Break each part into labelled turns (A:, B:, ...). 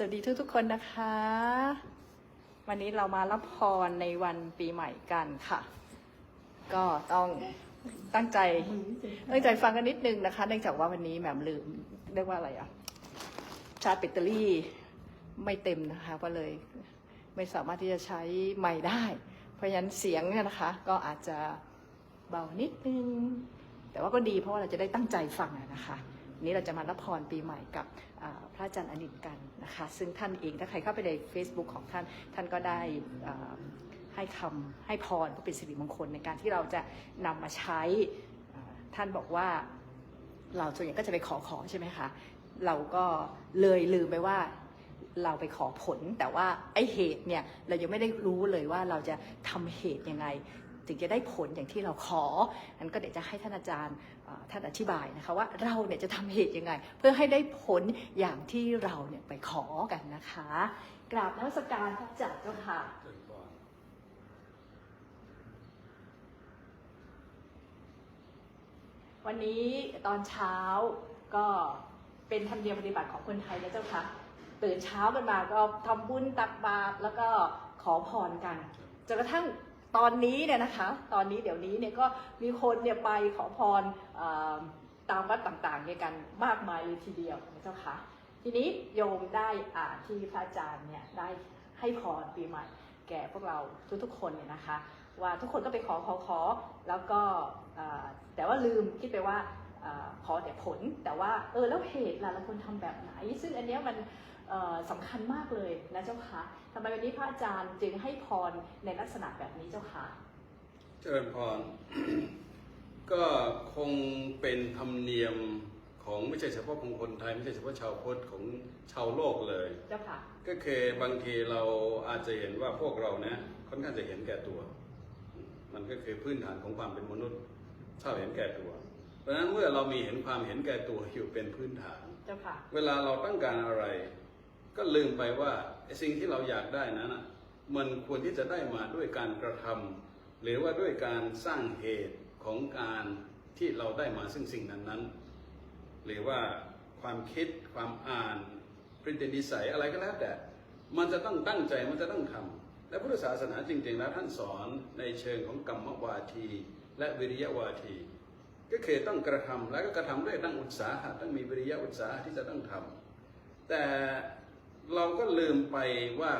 A: สวัสดีทุกๆคนนะคะ วันนี้เรามารับพรในวันปีใหม่กันค่ะ ก็ต้องตั้งใจตั้งใจฟังกันนิดนึงนะคะ เนื่องจากว่าวันนี้แหม่มลืมเรียกว่าอะไรอะชาร์จแบตเตอรี่ไม่เต็มนะคะก็เลยไม่สามารถที่จะใช้ไม้ได้ เพราะฉะนั้นเสียงเนี่ยนะคะ ก็อาจจะเบานิดนึง แต่ว่าก็ดีเพราะว่าเราจะได้ตั้งใจฟังนะคะ นี้เราจะมารับพรปีใหม่กับพระอาจารย์อนินกันนะคะ ซึ่งท่านเองถ้าใครเข้าไปใน Facebook ของท่าน ท่านก็ได้ให้คำให้พรเพื่อเป็นสิริมงคลในการที่เราจะนำมาใช้ท่านบอกว่า เราส่วนใหญ่ก็จะไปขอขอใช่ไหมคะเราก็เลยลืมไปว่าเราไปขอผล แต่ว่าไอเหตุเนี่ยเรายังไม่ได้รู้เลยว่าเราจะทำเหตุยังไง ถึงจะได้ผลอย่างที่เราขอนั้นก็เดี๋ยวจะให้ท่านอาจารย์ ท่านอธิบายนะคะว่าเราเนี่ยจะทำเหตุยังไง เพื่อให้ได้ผลอย่างที่เราเนี่ยไปขอกันนะคะ กราบนมัสการพระจารเจ้าค่ะวันนี้ตอนเช้าก็เป็นธรรมเนียมปฏิบัติของคนไทยนะเจ้าค่ะตื่นเช้ากันมาก็ทำบุญตักบาตรแล้วก็ขอพรกันจนกระทั่ง ตอนนี้เนี่ยนะคะ ตอนนี้เดี๋ยวนี้เนี่ยก็มีคนเนี่ยไปขอพรตามวัดต่างๆเนี่ยกันมากมายเลยทีเดียวนะเจ้าค่ะ ทีนี้โยมได้อ่านที่พระอาจารย์เนี่ยได้ให้พรปีใหม่แก่พวกเราทุกๆคนเนี่ยนะคะ ว่าทุกคนก็ไปขอขอขอแล้วก็แต่ว่าลืมคิดไปว่าอขอแต่ผลแต่ว่าเออแล้วเหตุล่ะเราควรทำแบบไหน ซึ่งอันเนี้ยมัน สำคัญมากเลยนะเจ้าค่ะทำไมวันนี้พระอาจารย์จึงให้พรในลักษณะแบบนี้เจ้าค่ะ
B: เจริญพร ก็คงเป็นธรรมเนียมของไม่ใช่เฉพาะของคนไทย ไม่ใช่เฉพาะชาวพุทธของชาวโลกเลย
A: เจ้าค่ะ
B: ก็คือบางทีเราอาจจะเห็นว่าพวกเรานะค่อนข้างจะเห็นแก่ตัว มันก็คือพื้นฐานของความเป็นมนุษย์ชอบเห็นแก่ตัว เพราะฉะนั้นเมื่อเรามีเห็นความเห็นแก่ตัวอยู่เป็นพื้นฐาน
A: เจ้าค่ะ
B: เวลาเราต้องการอะไร ก็ลืมไปว่าสิ่งที่เราอยากได้นั้นมันควรที่จะได้มาด้วยการกระทำหรือว่าด้วยการสร้างเหตุของการที่เราได้มาซึ่งสิ่งนั้นๆหรือว่าความคิดความอ่านพฤตินิสัยอะไรก็แล้วแต่ มันจะต้องตั้งใจมันจะต้องทำและพุทธศาสนาจริง ๆ แล้วท่านสอนในเชิงของกรรมวาที และวิริยวาที ก็คือต้องกระทำแล้วก็กระทำด้วยตั้งอุตสาหะต้องมีวิริยะอุตสาหะที่จะต้องทำแต่ เราก็ลืมไปว่า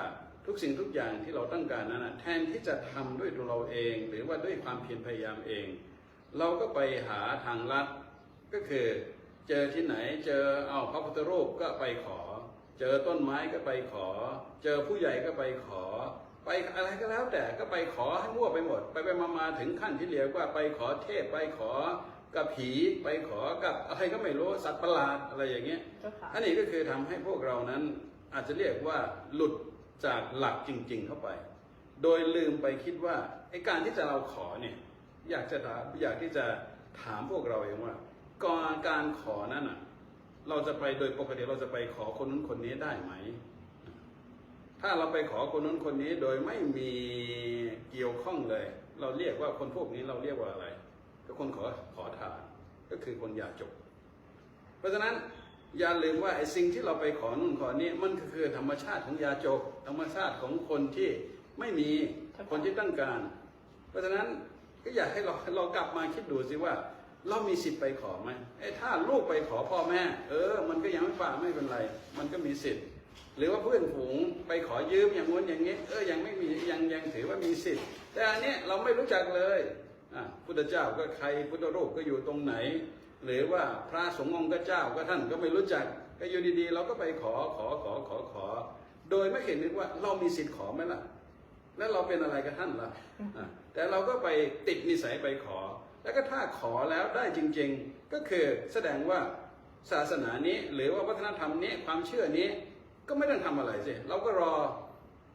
B: ทุกสิ่งทุกอย่างที่เราต้องการนั้นนะแทนที่จะทำด้วยตัวเราเอง หรือว่าด้วยความเพียรพยายามเอง เราก็ไปหาทางลัดก็คือเจอที่ไหนเจอเอาพระพุทธรูปก็ไปขอ เจอต้นไม้ก็ไปขอ เจอผู้ใหญ่ก็ไปขอ ไปอะไรก็แล้วแต่ก็ไปขอให้มั่วไปหมด ไปไปมามาถึงขั้นที่เรียกว่าไปขอเทพไปขอกับผีไปขอกับอะไรก็ไม่รู้สัตว์ประหลาดอะไรอย่างเงี้ย
A: เจ้าค่ะ
B: อันนี้ก็คือทำให้พวกเรานั้น อาจจะเรียกว่าหลุดจากหลักจริง ๆ เข้าไป โดยลืมไปคิดว่าไอ้การที่จะเราขอเนี่ยอยากจะถามอยากที่จะถามพวกเราเองว่าก่อนการขอนั้นอะ เราจะไปโดยปกติเราจะไปขอคนนู้นคนนี้ได้ไหม ถ้าเราไปขอคนนู้นคนนี้โดยไม่มีเกี่ยวข้องเลย เราเรียกว่าคนพวกนี้เราเรียกว่าอะไร ก็คนขอขอทานก็คือคนอยากจบ เพราะฉะนั้น อย่าลืมว่าไอ้สิ่งที่เราไปขอนู่นขอนี้มันก็คือธรรมชาติของยาจก ธรรมชาติของคนที่ไม่มี
A: ครับ
B: คนที่ต้องการ เพราะฉะนั้นก็อยากให้เราเรากลับมาคิดดูสิว่า เรามีสิทธิ์ไปขอไหมไอ้ถ้าลูกไปขอพ่อแม่ เออ มันก็ยังไม่ฝ่าไม่เป็นไร มันก็มีสิทธิ์ หรือว่าเพื่อนฝูงไปขอยืมอย่างงู้นอย่างนี้ เออยังไม่มียังยังถือว่ามีสิทธิ์ แต่อันเนี้ยเราไม่รู้จักเลยอะพุทธเจ้าก็ใครพุทธรูปก็อยู่ตรงไหน หรือว่าพระสงฆ์องค์เจ้าก็ท่านก็ไม่รู้จักก็อยู่ดีๆ เราก็ไปขอขอขอขอขอ โดยไม่เห็นนึกว่าเรามีสิทธิ์ขอไหมล่ะ แล้วเราเป็นอะไรกับท่านล่ะแต่เราก็ไปติดนิสัยไปขอ แล้วก็ถ้าขอแล้วได้จริง ๆ ก็คือแสดงว่าศาสนานี้หรือว่าวัฒนธรรมนี้ความเชื่อนี้ก็ไม่ต้องทำอะไรสิเราก็รอ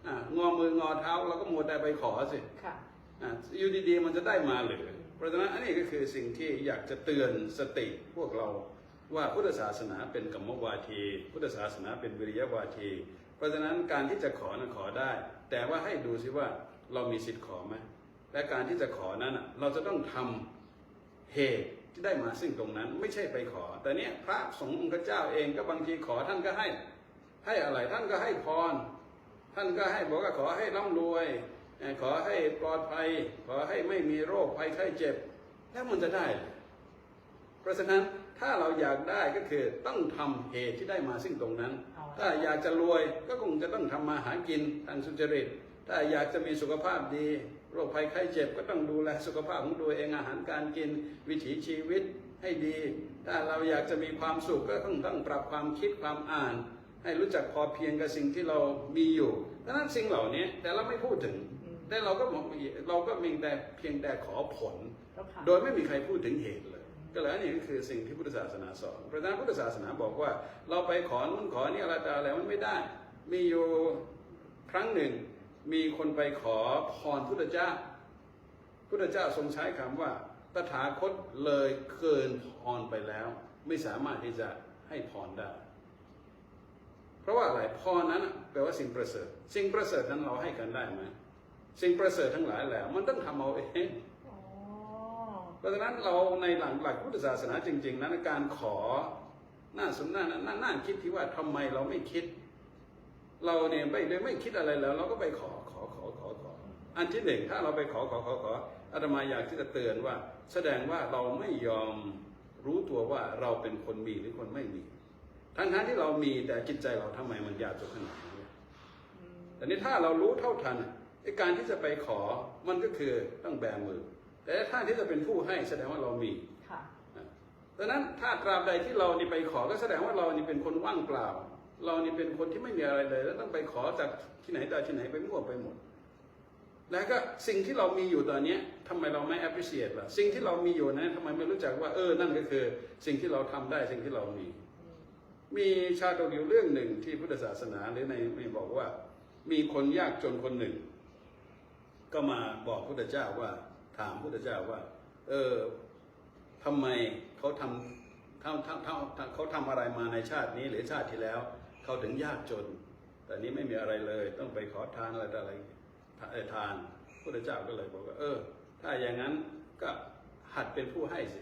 B: อะงอมืองอเท้าเราก็มัวแต่ไปขอสิ
A: ค่ะ
B: อะอยู่ดีๆมันจะได้มาหรือ ราะฉะนั้นอันนี้ก็คือสิ่งที่อยากจะเตือนสติพวกเราว่าพุทธศาสนาเป็นกรรมวาที พุทธศาสนาเป็นวิริยวาที เพราะฉะนั้นการที่จะขอนะขอได้ แต่ว่าให้ดูซิว่าเรามีสิทธิ์ขอไหมและการที่จะขอนั้นเราจะต้องทำเหตุที่ได้มาซึ่งตรงนั้นไม่ใช่ไปขอ แต่เนี้ยพระสงฆ์องค์เจ้าเองก็บางทีขอท่านก็ให้ ให้อะไรท่านก็ให้พร ท่านก็ให้บอกว่าขอให้ร่ำรวย ขอให้ปลอดภัย ขอให้ไม่มีโรคภัยไข้เจ็บ แล้วมันจะได้เหรอเพราะฉะนั้นถ้าเราอยากได้ก็คือต้องทำเหตุที่ได้มาซึ่งตรงนั้น
A: อ๋อ
B: ถ้าอยากจะรวยก็คงจะต้องทำมาหากินทางสุจริต ถ้าอยากจะมีสุขภาพดี โรคภัยไข้เจ็บก็ต้องดูแลสุขภาพของตัวเองอาหารการกิน วิถีชีวิตให้ดี ถ้าเราอยากจะมีความสุขก็ต้องต้องปรับความคิดความอ่าน ให้รู้จักพอเพียงกับสิ่งที่เรามีอยู่ดังนั้นสิ่งเหล่านี้แต่เราไม่พูดถึง
A: อืม
B: แต่เราก็บอกเราก็มีแต่เพียงแต่ขอผล
A: เจ้าค่ะ
B: โดยไม่มีใครพูดถึงเหตุเลย ก็เลยอันนี้ก็คือสิ่งที่พุทธศาสนาสอนเพราะฉะนั้นพุทธศาสนาบอกว่า เราไปขอนู่นขอนี่อะไรต่ออะไรมันไม่ได้ มีอยู่ครั้งหนึ่ง มีคนไปขอพรพุทธเจ้า พุทธเจ้าทรงใช้คำว่าตถาคตเลยเกินพรไปแล้ว ไม่สามารถที่จะให้พรได้ เพราะว่าอะไรพรนั้นน่ะแปลว่าสิ่งประเสริฐ สิ่งประเสริฐนั้นเราให้กันได้ไหม สิ่งประเสริฐทั้งหลายแหละมันต้องทำเอาเอง
A: อ๋อ
B: เพราะฉะนั้นเราในหลักหลักพุทธศาสนาจริง ๆ นั้นการขอหน้าสมน่าน่าน่าคิดที่ว่าทำไมเราไม่คิด เราเนี่ยไม่ได้ไม่คิดอะไรแล้ว เราก็ไปขอขอขอขอขอ อันที่หนึ่งถ้าเราไปขอขอขอขออาตมาอยากที่จะเตือนว่า แสดงว่าเราไม่ยอมรู้ตัวว่าเราเป็นคนมีหรือคนไม่มี ทั้งทั้งๆที่เรามีแต่จิตใจเราทำไมมันยากจนขนาดนี้
A: อืม
B: แต่นี้ถ้าเรารู้เท่าทันไอ้ การที่จะไปขอมันก็คือต้องแบมือ แต่ถ้าที่จะเป็นผู้ให้แสดงว่าเรามี
A: ค่ะ
B: นะดังนั้นถ้าตราบใดที่เรานี่ไปขอก็แสดงว่าเรานี่เป็นคนว่างเปล่า เรานี่เป็นคนที่ไม่มีอะไรเลย แล้วต้องไปขอจากที่ไหนแต่ที่ไหนไปมั่วไปหมด แล้วก็สิ่งที่เรามีอยู่ตอนเนี้ยทำไมเราไม่ appreciate ล่ะสิ่งที่เรามีอยู่นั้นทำไมไม่รู้จักว่าเออนั่นก็คือ สิ่งที่เราทำได้สิ่งที่เรามี
A: อืม
B: มีชาดกอยู่เรื่องหนึ่งที่พุทธศาสนาหรือในมีบอกว่า มีคนยากจนคนหนึ่ง ก็มาบอกพุทธเจ้าว่า ถามพุทธเจ้าว่า เออทำไมเขาทำทำทำทำเขาทำอะไรมาในชาตินี้หรือชาติที่แล้ว เขาถึงยากจน แต่นี้ไม่มีอะไรเลย ต้องไปขอทานอะไรต่ออะไรทานพุทธเจ้าก็เลยบอกว่า เออ ถ้าอย่างนั้นก็หัดเป็นผู้ให้สิ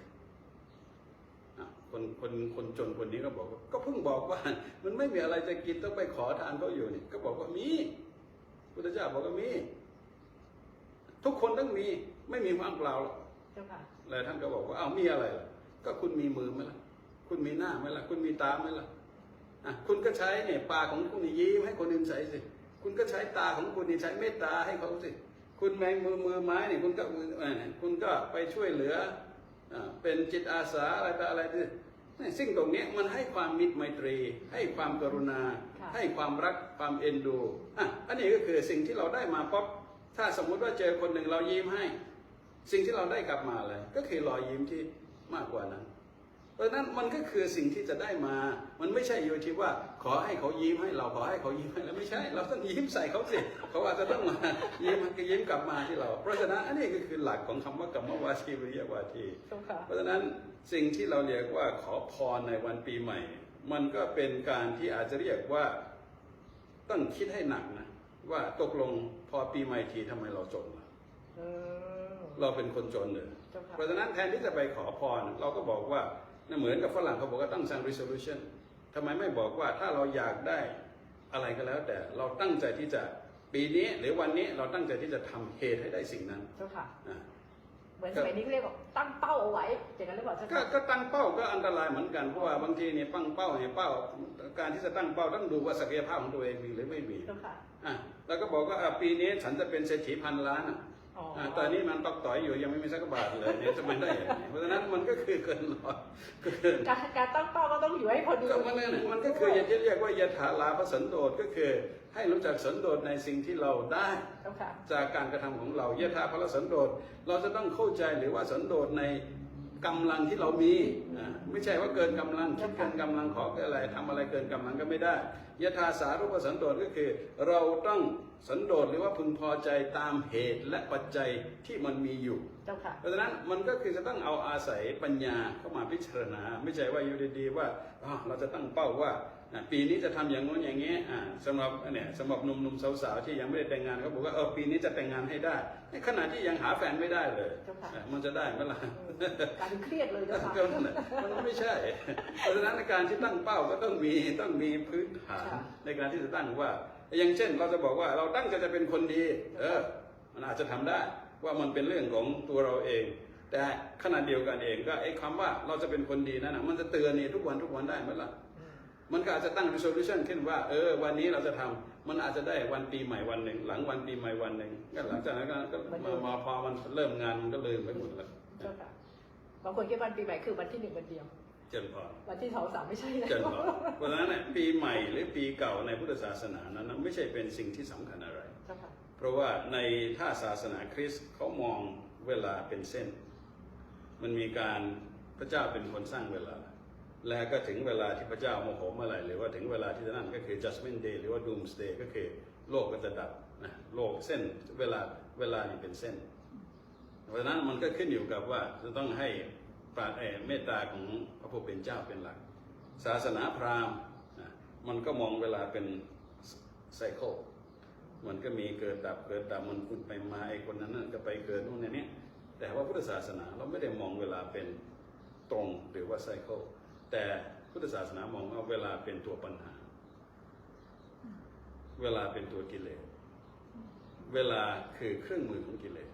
B: คนคนคนจนคนนี้ก็บอกว่าก็เพิ่งบอกว่า มันไม่มีอะไรจะกินต้องไปขอทานเขาอยู่นี่ก็บอกว่ามีพุทธเจ้าบอกว่ามี ทุกคนต้องมีไม่มีความเปล่าหรอก
A: เจ้าค่ะ
B: แล้วท่านก็บอกว่าอ้าวมีอะไรล่ะก็คุณมีมือไหมล่ะ คุณมีหน้าไหมล่ะ คุณมีตาไหมล่ะอะคุณก็ใช้เนี่ยปากของคุณนี่ยิ้มให้คนอื่นใช้สิ คุณก็ใช้ตาของคุณนี่ใช้เมตตาให้เขาสิ คุณแมงมือมือไม้เนี่ยคุณก็มือเอ่อคุณก็ไปช่วยเหลืออ่าเป็นจิตอาสาอะไรต่ออะไรดิเนี่ยสิ่งตรงเนี้ยมันให้ความมิตรไมตรี ให้ความกรุณา
A: ค่ะ
B: ให้ความรักความเอ็นดูอะอันนี้ก็คือสิ่งที่เราได้มาป๊อป ถ้าสมมุติว่าเจอคนหนึ่งเรายิ้มให้ สิ่งที่เราได้กลับมาเลยก็คือรอยยิ้มที่มากกว่านั้น เพราะฉะนั้นมันก็คือสิ่งที่จะได้มา มันไม่ใช่อยู่ที่ว่า ขอให้เขายิ้มให้เราขอให้เขายิ้มให้แล้วไม่ใช่ เราต้องยิ้มใส่เขาสิเขาอาจจะต้องมายิ้มยิ้มกลับมาที่เรา เพราะฉะนั้นอันนี้ก็คือหลักของคำว่ากรรมวาทีวิริยวาที
A: เจ้าค่ะ
B: เพราะฉะนั้นสิ่งที่เราเรียกว่าขอพรในวันปีใหม่ มันก็เป็นการที่อาจจะเรียกว่าต้องคิดให้หนักนะ ว่าตกลงพอปีใหม่ทีทำไมเราจนล่ะ
A: เออ
B: เราเป็นคนจนเลย
A: เจ้าค่ะ
B: เพราะฉะนั้นแทนที่จะไปขอพร เราก็บอกว่าเนี่ยเหมือนกับฝรั่งเขาบอกว่าต้องสร้าง resolution ทำไมไม่บอกว่าถ้าเราอยากได้อะไรก็แล้ว แต่เราตั้งใจที่จะปีนี้หรือวันนี้เราตั้งใจที่จะทำเหตุให้ได้สิ่งนั้น
A: เจ้าค่ะ
B: อะ
A: เหมือนสมัยนี้เขาเรียกว่าตั้งเป้าเอาไว้อย่างนั้นหรือเปล่าเจ้า
B: ก็
A: ค่ะ
B: ก็ตั้งเป้าก็อันตรายเหมือนกันเพราะว่าบางทีเนี่ยตั้งเป้าเนี่ยเป้า การที่จะตั้งเป้าต้องดูว่าศักยภาพของตัวเองมีหรือไม่มี
A: เจ้าค่ะ
B: อะแล้วก็บอกว่าอะปีนี้ฉันจะเป็นเศรษฐีพันล้านอะ
A: อ๋ออ
B: อะ ตอนนี้มันตอกต่อยอยู่ยังไม่มีสักบาทเลยเนี่ยจะเป็นได้อย่างไรเพราะฉะนั้นมันก็คือเกินร้อยเกิน
A: การการตั้งเป้าก็ต้องอยู่ให้พอดี
B: ก็มันนั่นน่ะมันก็คืออย่างที่เรียกว่ายถาลาภสันโดษก็คือ ให้รู้จักสันโดษในสิ่งที่เราได้
A: เจ้าค่ะ
B: จากการกระทำของเรายถาพระสันโดษเราจะต้องเข้าใจหรือว่าสันโดษใน กำลังที่เรามีอะไม่ใช่ว่าเกินกำลังคิดเกินกำลังขอเกินอะไรทำอะไรเกินกำลังก็ไม่ได้ยถาสารุปสันโดษก็คือ เราต้องสันโดษหรือว่าพึงพอใจตามเหตุและปัจจัยที่มันมีอยู่
A: เจ้าค่ะ
B: เพราะฉะนั้นมันก็คือจะต้องเอาอาศัยปัญญาเข้ามาพิจารณา ไม่ใช่ว่าอยู่ดีๆว่าอ๋อเราจะตั้งเป้าว่าอะ ปีนี้จะทำอย่างโน้นอย่างนี้อ่าสำหรับเนี่ยสำหรับหนุ่มๆสาวๆที่ยังไม่ได้แต่งงานเขาบอกว่าเออปีนี้จะแต่งงานให้ได้ในขณะที่ยังหาแฟนไม่ได้เลย
A: เจ้าค่ะ
B: อะมันจะได้ไหมล่ะ
A: เออกลารเครียดเลยเจ้าค่ะ
B: ก็นั่นแหละมันไม่ใช่ เพราะฉะนั้นในการที่ตั้งเป้าก็ต้องมีต้องมีพื้นฐาน
A: ค่ะ
B: ในการที่จะตั้งว่า อย่างเช่น เราจะบอกว่าเราตั้งใจจะเป็นคนดี เออ มันอาจจะทำได้ว่ามันเป็นเรื่องของตัวเราเองแต่ขณะเดียวกันเองก็ไอ้คำว่าเราจะเป็นคนดีนั่นนะมันจะเตือนนี่ทุกวันทุกวันได้ไหมล่ะ มันก็อาจจะตั้ง resolution ขึ้นว่า เออ วันนี้เราจะทำมันอาจจะได้วันปีใหม่วันหนึ่ง หลังวันปีใหม่วันหนึ่งก็หลังจากนั้นก็ก็มามาพอมันเริ่มงานมันก็ลืมไปหมดแล้ว
A: เจ้าค่ะบางคนคิดวันปีใหม่คือวันที่หนึ่งวันเดียว
B: เจนพอ
A: วันที่สองสามไม่ใช่แล้ว
B: เจนพอเพราะฉะนั้นเนี่ยปีใหม่หรือปีเก่าในพุทธศาสนานั้นนะไม่ใช่เป็นสิ่งที่สำคัญอะไร
A: เจ้าค่ะ
B: เพราะว่าในท่าศาสนาคริสต์เขามองเวลาเป็นเส้น มันมีการพระเจ้าเป็นคนสร้างเวลา และก็ถึงเวลาที่พระเจ้าโมโหเมื่อไหร่หรือว่าถึงเวลาที่นั่นก็คือ judgment day หรือว่า doomsday ก็คือโลกก็จะดับนะโลกเส้นเวลาเวลานี่เป็นเส้น เพราะฉะนั้นมันก็ขึ้นอยู่กับว่าจะต้องให้ปราเอ่อเมตตาของพระผู้เป็นเจ้าเป็นหลัก ศาสนาพราหมณ์นะมันก็มองเวลาเป็นไซเคิลมันก็มีเกิดดับเกิดดับมันคุณไปมาไอ้คนนั้นน่ะก็ไปเกิดนู่นนี่นี่แต่ว่าพุทธศาสนาเราไม่ได้มองเวลาเป็นตรงหรือว่าไซเคิล แต่พุทธศาสนามองว่าเวลาเป็นตัวปัญหา เวลาเป็นตัวกิเลส เวลาคือเครื่องมือของกิเลส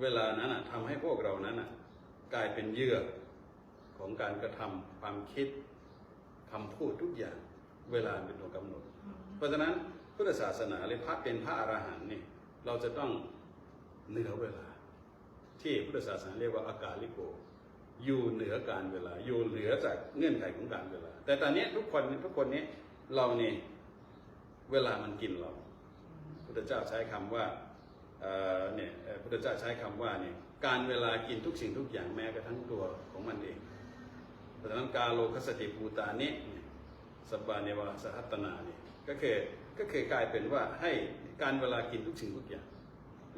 B: เวลานั้นน่ะทำให้พวกเรานั้นน่ะกลายเป็นเยื่อของการกระทำความคิดคำพูดทุกอย่าง เวลาเป็นตัวกำหนด เพราะฉะนั้นพุทธศาสนาหรือพระเป็นพระอรหันต์นี่เราจะต้องเหนือเวลา ที่พุทธศาสนาเรียกว่าอากาลิโก อยู่เหนือการเวลา อยู่เหนือจากเงื่อนไขของการเวลา แต่ตอนนี้ทุกคนทุกคนนี้เรานี่เวลามันกินเราพุทธเจ้าใช้คำว่าเนี่ยพุทธเจ้าใช้คำว่าเนี่ยการเวลากินทุกสิ่งทุกอย่างแม้กระทั่งตัวของมันเองเพราะฉะนั้นกาโลคสติภูตานิเนี่ยสบาเนวาสหัตตนาเนี่ยก็คือก็คือกลายเป็นว่าให้การเวลากินทุกสิ่งทุกอย่าง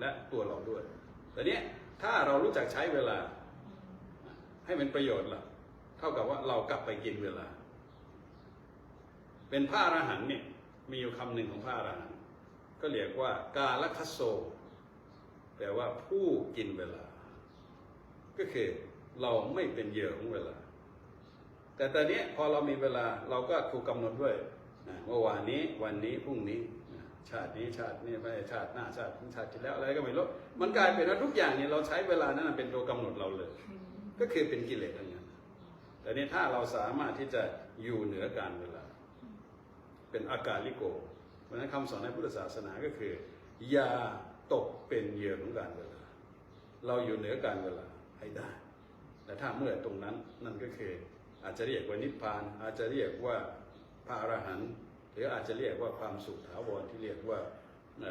B: และตัวเราด้วยแต่เนี้ยถ้าเรารู้จักใช้เวลา ให้เป็นประโยชน์ล่ะ เท่ากับว่าเรากลับไปกินเวลา เป็นพระอรหันต์เนี่ยมีอยู่คำหนึ่งของพระอรหันต์ก็เรียกว่ากาลคัสโซแปลว่าผู้กินเวลา ก็คือเราไม่เป็นเหยื่อของเวลา แต่ตอนนี้พอเรามีเวลาเราก็ถูกกำหนดด้วยนะเมื่อวานนี้วันนี้พรุ่งนี้ชาตินี้ชาตินี้ไม่ชาติหน้าชาติชาติที่แล้วอะไรก็ไม่รู้มันกลายเป็นว่าทุกอย่างเนี่ยเราใช้เวลานั้นเป็นตัวกำหนดเรา ก็คือเป็นกิเลสทั้งนั้นแต่นี้ถ้าเราสามารถที่จะอยู่เหนือการเวลา เป็นอากาลิโก เพราะฉะนั้นคำสอนในพุทธศาสนาก็คือ อย่าตกเป็นเหยื่อของการเวลา เราอยู่เหนือการเวลาให้ได้ แต่ถ้าเมื่อตรงนั้นนั่นก็คือ อาจจะเรียกว่านิพพาน อาจจะเรียกว่าพระอรหันต์หรืออาจจะเรียกว่าความสุขถาวรที่เรียกว่าเ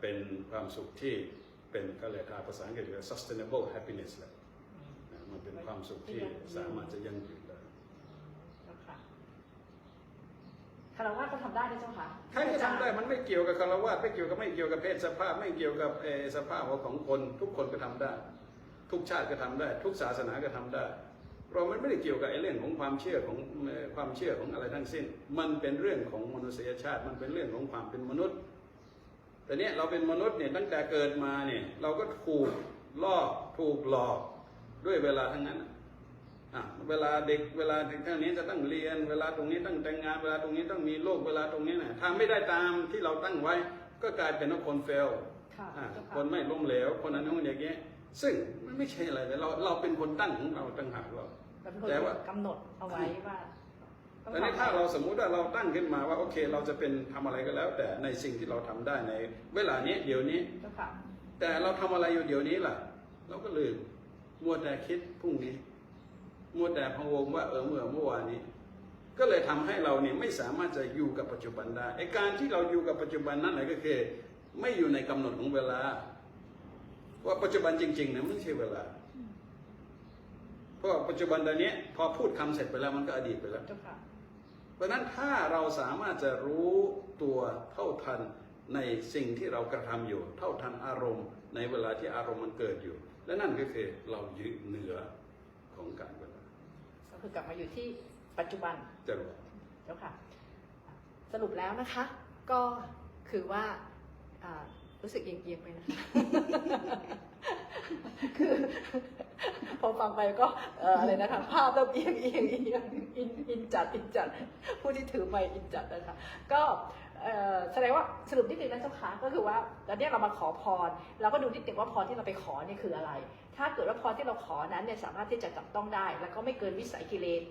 B: เป็นความสุขที่เป็นก็เรียกทาภาษาอังกฤษว่า sustainable happiness แหละ มันเป็นความสุขที่สามารถจะยั่งยืนได้
A: เจ้าค่ะคารวะก็ทำได้นะเจ้าค่ะ
B: ใครก็ทำได้มันไม่เกี่ยวกับคารวะไม่เกี่ยวกับไม่เกี่ยวกับเพศสภาพ ไม่เกี่ยวกับเอ่อสภาพของคนทุกคนก็ทำได้ ทุกชาติก็ทำได้ ทุกศาสนาก็ทำได้ เรามันไม่ได้เกี่ยวกับไอ้เรื่องของความเชื่อของเอ่อความเชื่อของอะไรทั้งสิ้น มันเป็นเรื่องของมนุษยชาติมันเป็นเรื่องของความเป็นมนุษย์ แต่เนี้ยเราเป็นมนุษย์เนี่ยตั้งแต่เกิดมาเนี่ยเราก็ถูกล่อถูกหลอก ด้วยเวลาทั้งนั้นน่ะอะเวลาเด็กเวลาถึงเท่านี้จะต้องเรียน เวลาตรงนี้ต้องแต่งงานเวลาตรงนี้ต้องมีลูกเวลาตรงนี้นะทำไม่ได้ตามที่เราตั้งไว้ ก็กลายเป็นว่าคนเฟล
A: ค่ะ
B: อะ
A: เจ้า
B: คนไม่ล้มเหลวคนนั้นนู้นอย่างเงี้ยซึ่งมันไม่ใช่อะไรเลยเราเราเป็นคนตั้งของเราตั้งหากเรา
A: แต่เป็นคน
B: แต่ว่า
A: กำหนดเอาไว้ว่าต้อง
B: แต่นี้
A: ทำ
B: ถ้าเราสมมุติว่าเราตั้งขึ้นมาว่าโอเค เราจะเป็นทำอะไรก็แล้ว แต่ในสิ่งที่เราทำได้ใน เวลานี้เดี๋ยวนี้
A: เจ้าค่ะ
B: แต่เราทำอะไรอยู่เดี๋ยวนี้ล่ะ เราก็ลืม มัวแต่คิดพรุ่งนี้ มัวแต่พะวงว่าเออเมื่อเมื่อวานนี้ ก็เลยทำให้เราเนี่ยไม่สามารถจะอยู่กับปัจจุบันได้ไอการที่เราอยู่กับปัจจุบันนั่นแหละก็คือไม่อยู่ในกำหนดของเวลา ว่าปัจจุบันจริงๆเนี่ยไม่ใช่เวลาเพราะว่าปัจจุบันตอนนี้พอพูดคำเสร็จไปแล้วมันก็อดีตไปแล้ว
A: เจ้าค่ะ
B: เพราะฉะนั้นถ้าเราสามารถจะรู้ตัวเท่าทันในสิ่งที่เรากระทำอยู่ เท่าทันอารมณ์ ในเวลาที่อารมณ์มันเกิดอยู่ และนั่นก็คือเรายืนเหนือของการเวลา
A: ก็คือกลับมาอยู่ที่ปัจจุบัน
B: จะรู้
A: เจ้าค่ะ สรุปแล้วนะคะ ก็คือว่าอ่ารู้สึกเอียงๆไปนะคะคือพอฟังไปก็เอ่ออะไรนะคะภาพเริ่มเอียงเอียงเอียงอินอินจัดอินจัดผู้ที่ถือไมค์อินจัดนะคะ ก็เอ่อ แสดงว่าสรุปนิดนึงนะเจ้าค่ะก็คือว่าตอนนี้เรามาขอพรเราก็ดูนิดนึงว่าพรที่เราไปขอนี่คืออะไร ถ้าเกิดว่าพรที่เราขอนั้นเนี่ยสามารถที่จะจับต้องได้ แล้วก็ไม่เกินวิสัยกิเลส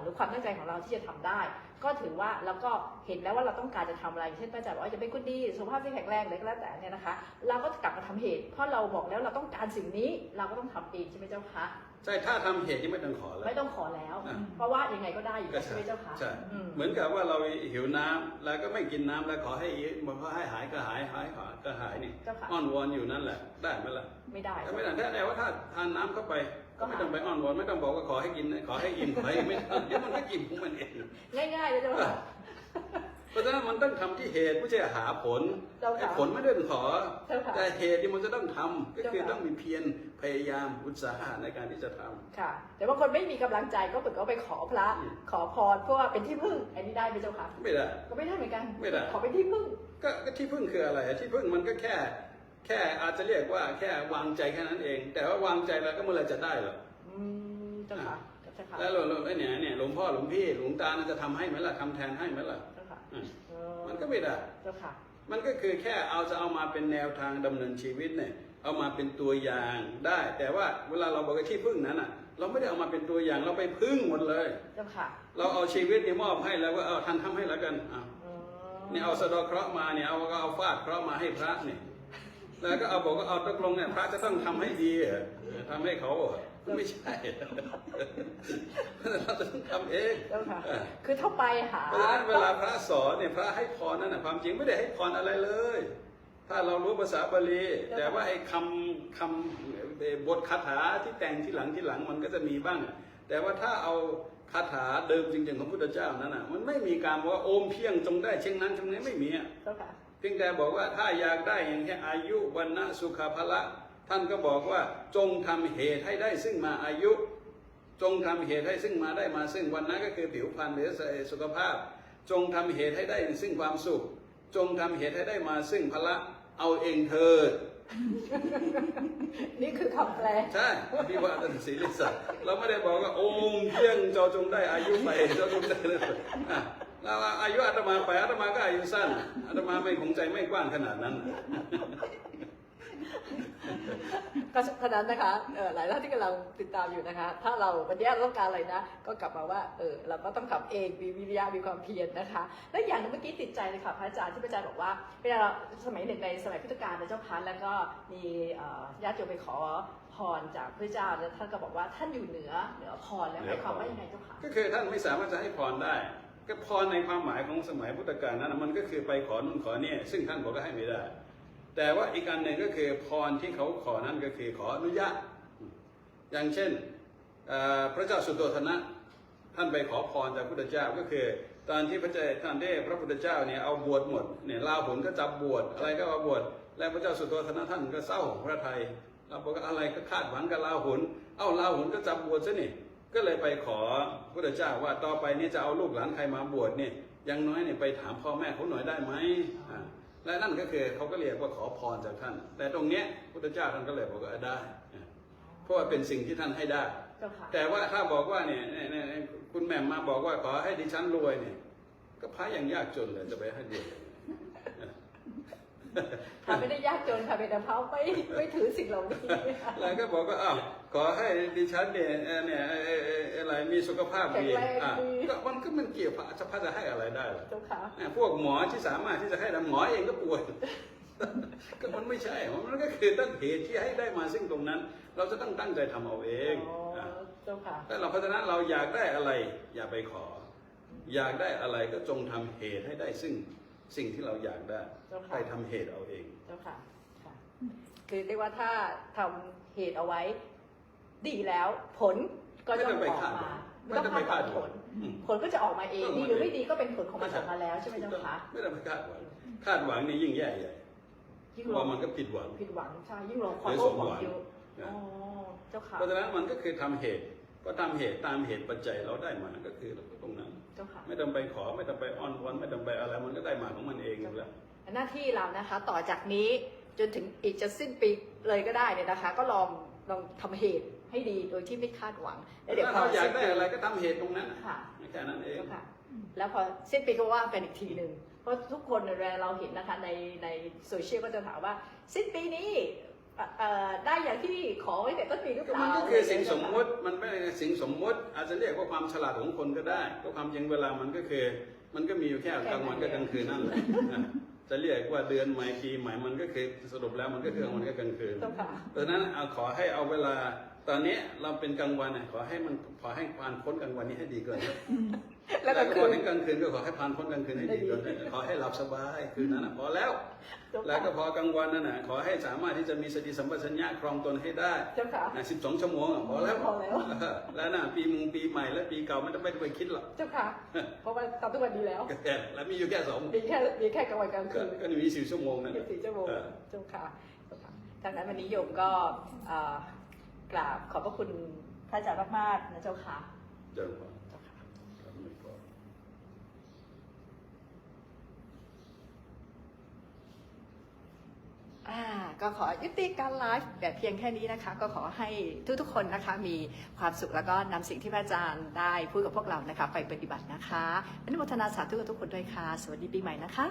A: หรือความตั้งใจของเราที่จะทำได้ ก็ถือว่าเราก็เห็นแล้วว่าเราต้องการจะทำอะไร เช่นพระอาจารย์บอกว่าจะเป็นคนดีสุขภาพที่แข็งแรงอะไรก็แล้วแต่เนี่ยนะคะ เราก็กลับมาทำเหตุ เพราะเราบอกแล้วเราต้องการสิ่งนี้เราก็ต้องทำเองใช่ไหมเจ้าคะ
B: ใช่ถ้าทำเหตุที่ไม่ต้องขอแล้ว
A: ไม่ต้องขอแล้ว
B: อะ
A: เพราะว่ายังไงก็ได้อยู่
B: ก็
A: แล้วใช่ไหมเจ้าคะ
B: ใช่
A: อืม
B: เหมือนกับว่าเราหิวน้ำแล้วก็ไม่กินน้ำแล้วขอให้มันก็ให้หายก็หายหายหายก็หายนี่
A: เจ้าค่ะ
B: อ้อนวอนอยู่นั่นแหละได้ไหมล่ะ
A: ไม่ได้
B: แต่ไม่ได้แต่ว่าถ้าทานน้ำเข้าไป
A: ก็
B: ก็ไม่ต้องไปอ้อนวอนไม่ต้องบอกว่าขอให้กินขอให้อิ่มขอให้ไม่ต้องเดี๋ยวมันก็อิ่มของมันเอง
A: ง่ายๆเลยเจ้าค่ะ
B: เพราะฉะนั้นมันต้องทำที่เหตุไม่ใช่หาผล
A: เจ้าค่ะ
B: ไอ้ผลไม่ได้ขอ
A: เจ้าค่ะ
B: แต่เหตุที่มันจะต้องทำก็คือ
A: เจ้าค่ะ
B: ต้องมีเพียรพยายามอุตสาหะในการที่จะทำ
A: ค่ะ แต่ว่าคนไม่มีกำลังใจก็เหมือนก็ไปขอพระ
B: อืม
A: ขอพรเพื่อว่าเป็นที่พึ่ง อันนี้ได้ไหมเจ้าค่ะ
B: ไม่ได้
A: ก็ไม่ได้เหมือนกัน
B: ไม่ได้
A: ขอเป็นที่พึ่ง
B: ก็ก็ที่พึ่งคืออะไรที่พึ่งมันก็แค่ แค่อาจจะเรียกว่าแค่วางใจแค่นั้นเอง แต่ว่าวางใจแล้วก็เมื่อไหรจะได้เหรอ
A: อืมเจ้าค่ะเจ้าค่ะ
B: แล้วหลวงหลวงเนี่ยเนี่ยหลวงพ่อหลวงพี่หลวงตาน่าจะทำให้ไหมล่ะทำแทนให้ไหมล่ะ
A: เจ้าค่ะ
B: อืม
A: เออ
B: มันก็ไม่ได้
A: เจ้าค่ะ
B: มันก็คือแค่เอาจะเอามาเป็นแนวทางดำเนินชีวิตเนี่ย เอามาเป็นตัวอย่างได้ แต่ว่าเวลาเราบอกว่าที่พึ่งนั้นอะ เราไม่ได้เอามาเป็นตัวอย่างเราไปพึ่งหมดเลย
A: เจ้าค่ะ
B: เราเอาชีวิตเนี่ยมอบให้แล้วว่าเอาท่านทำให้แล้วกันอะ
A: อืม
B: เนี่ยเอาสะเดอเคราะห์มาเนี่ยเอาก็เอาฟาดเคราะห์มาให้พระเนี่ย แล้วก็เอาบอกว่าเอาตกลงเนี่ยพระจะต้องทำให้ดีเหรอทำให้เขาเหรอไม่ใช่เราจะต้องทำเอง
A: เจ้าค่ะ
B: เออ
A: คือถ้าไปหา
B: เพราะฉะนั้นเวลาพระสอนเนี่ยพระให้พรนั่นนะความจริงไม่ได้ให้พรอะไรเลย ถ้าเรารู้ภาษาบาลี แต่ว่าไอ้คำคำเอ่อบทคาถาที่แต่งที่หลังที่หลังมันก็จะมีบ้าง แต่ว่าถ้าเอาคาถาเดิมจริงๆของพุทธเจ้านั้นน่ะมันไม่มีการบอกว่าโอมเพียงจงได้เช่นนั้นเช่นนี้ไม่มีอะ
A: เจ้าค่ะ
B: เพียงแต่บอกว่าถ้าอยากได้อย่างแค่อายุวันนะสุขภละ ท่านก็บอกว่าจงทำเหตุให้ได้ซึ่งมาอายุ จงทำเหตุให้ซึ่งมาได้มาซึ่งวันนั้นก็คือผิวพรรณหรือสุขภาพ จงทำเหตุให้ได้ซึ่งความสุข จงทำเหตุให้ได้มาซึ่งพละเอาเองเถิด
A: นี่คือคำแปล
B: ใช่พี่ว่าตันศีลิสัตว์เราไม่ได้บอกว่าโอมเพียงจอจงได้อายุไปจอจงได้เลยอะ แล้วอายุอาตมาไปอาตมาก็อายุสั้นอาตมาไม่คงใจไม่กว้างขนาดนั้น
A: ก็ฉะนั้นนะคะเอ่อหลายท่านที่กำลังติดตามอยู่นะคะ ถ้าเราวันนี้เราต้องการอะไรนะ ก็กลับมาว่าเออเราก็ต้องทำเองมีวิริยะมีความเพียรนะคะ และอย่างหนึงเมื่อกี้ติดใจเลยค่ะพระอาจารย์ที่พระอาจารย์บอกว่าเวลาเราสมัยหนึ่งในสมัยพุทธกาลนะเจ้าพันแล้วก็มีเอ่อญาติโยมไปขอพรจากพระเจ้าแล้วท่านก็บอกว่าท่านอยู่เหนือเหนือพรแล้วหมายความว่ายังไงเจ้าคะ
B: ก็คือท่านไม่สามารถจะให้พรได้ ก็พรในความหมายของสมัยพุทธกาลนั้นมันก็คือไปขอนู่นขอนี่ซึ่งท่านบอกว่าให้ไม่ได้ แต่ว่าอีกอันหนึ่งก็คือพรที่เขาขอนั้นก็คือขออนุญาต อย่างเช่นพระเจ้าสุโธทนะท่านไปขอพรจากพระพุทธเจ้าก็คือตอนที่พระเจ้าท่านได้พระพุทธเจ้าเนี่ยเอาบวชหมดเนี่ยลาหุนก็จับบวชอะไรก็เอาบวชแล้วพระเจ้าสุโธทนะท่านก็เศร้าพระไทัยเราบอกว่าอะไรก็คาดหวังกับลาหุนเอ้าลาหุนก็จับบวชซะนี่ ก็เลยไปขอพระพุทธเจ้าว่าต่อไปนี้จะเอาลูกหลานใครมาบวชเนี่ยอยังน้อยเนี่ยไปถามพ่อแม่เขาหน่อยได้ไหมอ่าและนั่นก็คือเขาก็เรียกว่าขอพรจากท่าน แต่ตรงเนี้ยพระพุทธเจ้าท่านก็เลยบอกว่าเออได้อ่าเพราะว่าเป็นสิ่งที่ท่านให้ได้
A: เจ้าค่ะ
B: แต่ว่าถ้าบอกว่าเนี่ยเนี่ยเนี่ยเนี่ยคุณแหม่มมาบอกว่าขอให้ดิฉันรวยเนี่ยก็พระยังยากจนเลยจะไปให้ร วย
A: ถ้าไม่ได้ยากจนค่ะเป็นแต่เขาไม่ไม่ถือสิ่งเหล่านี้
B: แล้วก็บอกว่าอ้าวขอให้ดิฉันเนี่ยเอ่อเนี่ยเอ่อเอ่อเอ่ออะไรมีสุขภาพดี
A: แข็งแรง
B: อะ
A: ดี
B: ก็มันก็มันเกี่ยวพระจะพระจะให้อะไรได้ล่ะ
A: เจ้าค่ะ
B: อะพวกหมอที่สามารถที่จะให้ได้หมอเองก็ป่วยก็มันไม่ใช่มันก็คือตั้งเหตุที่ให้ได้มาซึ่งตรงนั้น เราจะต้องตั้งใจทำเอาเอง
A: อ๋อ
B: อะ
A: เจ้าค่ะ
B: แต่เราเพราะฉะนั้นเราอยากได้อะไร อย่าไปขอ อยากได้อะไรก็จงทำเหตุให้ได้ซึ่ง สิ่งที่เราอยากได้
A: เจ้าค่ะ
B: ไปทำเหตุเอาเอง
A: เจ้าค่ะค่ะ คือเรียกว่าถ้าทำเหตุเอาไว้ ดีแล้วผลก็
B: ไม่
A: จะ
B: ต้องไป
A: ออก
B: คาดหวั
A: มาง
B: ไม่ต้องไปคาดห
A: ผ
B: วัง
A: ล
B: อืม
A: ผลก็จะออกมาเอง
B: ก็ออกมา
A: ดีหรือไม่
B: เอง
A: ดีก็เป็นผลของมันออกมาแล้วใช่ไหมเจ้าคะ
B: ไม่ต้องไปคาดหวังคาดหวังนี่ยิ่งแย่ใหญ่
A: ยิ่ง
B: เพ
A: ล
B: ราะ
A: ง
B: มันก็ผิดหวัง
A: ผิดหวังใช่ยิ่งลงความ
B: หรือ
A: โล
B: ส
A: ภ
B: ม
A: หวัง
B: หวัง
A: เยอะ
B: นะ
A: อ๋อเจ้าค่ะ
B: เพราะฉะนั้นมันก็คือทำเหตุก็ทำเหตุตามเหตุปัจจัยเราได้มาก็คือตรงนั้น
A: เจ้าค่ะ
B: ไม่ต้องไปขอไม่ต้องไปอ้อนวอนไม่ต้องไปอะไรมันก็ได้มาของมันเองอยู่แล้ว
A: หน้าที่เรานะคะ ต่อจากนี้จนถึงอีกจะสิ้นปีเลยก็ได้เนี่ยนะคะ ก็ลองลองทำเหตุให้ดีโดยที่ไม่คาดหวังแล้วเดี๋ยว
B: ถ้า
A: พอ
B: เราอยาก
A: สิ้น
B: ได้
A: ปี
B: อะไรก็ทำเหตุตรงนั้น
A: ค่ะ
B: แค่นั้นเอง
A: เจ้าค่ะ แล้วพอสิ้นปีก็ว่ากันอีกทีหนึ่งเพราะทุกคนเวลาเราเห็นนะคะในในโซเชียลก็จะถามว่า สิ้นปีนี้เอ่อเอ่อ ได้อย่างที่ขอไว้แต่ต้นปีหรือเปล่า
B: มันก็คือสิ่งสมมุติมันไม่ใช่สิ่งสมมุติ อาจจะเรียกว่าความฉลาดของคนก็ได้เพราะความจริงเวลามันก็คือ มันก็มีอยู่แค่กลางวันกับกลางคืนนั่นแหละนะจะเรียกว่าเดือนใหม่ปีใหม่มันก็คือสรุปแล้วมันก็คือกลางวันกับกลางคืน
A: เจ้าค่ะ
B: ดังนั้นเอาขอให้เอาเวลาตอนนี้เราเป็นกลางวันน่ะขอให้มันขอให้ผ่านพ้นกลางวันนี้ให้ดีก่อน
A: แล้
B: แล้วว
A: ก็
B: ก็
A: คื
B: พอ
A: อ
B: ถึงกลางคืนก็ขอให้ผ่านพ้นกลางคืนให้ดีก่อนขอให้หลับสบายคืนนั้นน่ะพอแล้ว
A: เจ้า
B: แล้วก็
A: ค่ะ
B: พอกลางวันนั่นน่ะขอให้สามารถที่จะมีสติสัมปชัญญะครองตนให้ได้
A: เจ้าค่ะ
B: นะ12ชั่วโมงอะพอแล้ว
A: พอแล้ว
B: เออแล้วน่ะปีมงปีใหม่และปีเก่ามันจะไม่ต้องไปคิดหรอก
A: เจ้าค่ะเพราะว่าตอนทุกวันดีแล้ว
B: ก็แค่แล้วมีอยู่แค่สอง
A: มีแค่มีแค่กลางวันกลาง
B: ก็
A: คืน
B: ก็มีสี่ชั่วโมงนั่น
A: ยี่
B: น่ะ
A: สิบสี่ชั่วโมง
B: เออ
A: เจ้าค่ะเจ้าค่ะดังนั้นวันนี้โยมก็เอ่อกราบขอบพระคุณพระอาจารย์มากๆนะเจ้าค่ะ
B: เดินพอ
A: เจ้าค่ะ
B: ครับไม่พอ
A: อ่าก็ขอยุติการไลฟ์แต่เพียงแค่นี้นะคะ ก็ขอให้ทุกๆคนนะคะ มีความสุขแล้วก็นำสิ่งที่พระอาจารย์ได้พูดกับพวกเรานะคะ ไปปฏิบัตินะคะอนุโมทนาสาธุกับทุกคนด้วยค่ะ สวัสดีปีใหม่นะคะ